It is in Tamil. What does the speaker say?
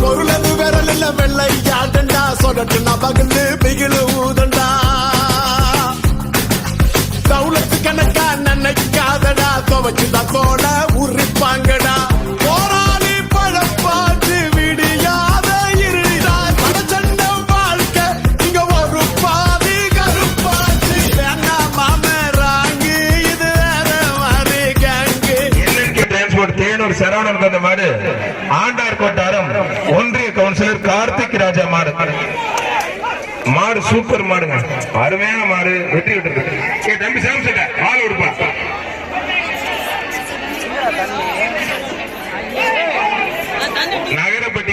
பொருளது விரலில் வெள்ளை யாட்டண்டா சொடட்டுனா பகந்து பிகிழு ஊதண்டா? தௌலத்து கணக்கா நன்னைக்காதடா? துவச்சுதான் போட எல்என்கே தேனூர் சரவணன் வந்த மாடு ஆண்டார் கோட்டாரம் ஒன்றிய கவுன்சிலர் கார்த்திக் ராஜா மாடு. மாடு சூப்பர் மாடுங்க. அருமையான மாடு. வெற்றி விட்டு தம்பி சாம்சங்க. ஆள்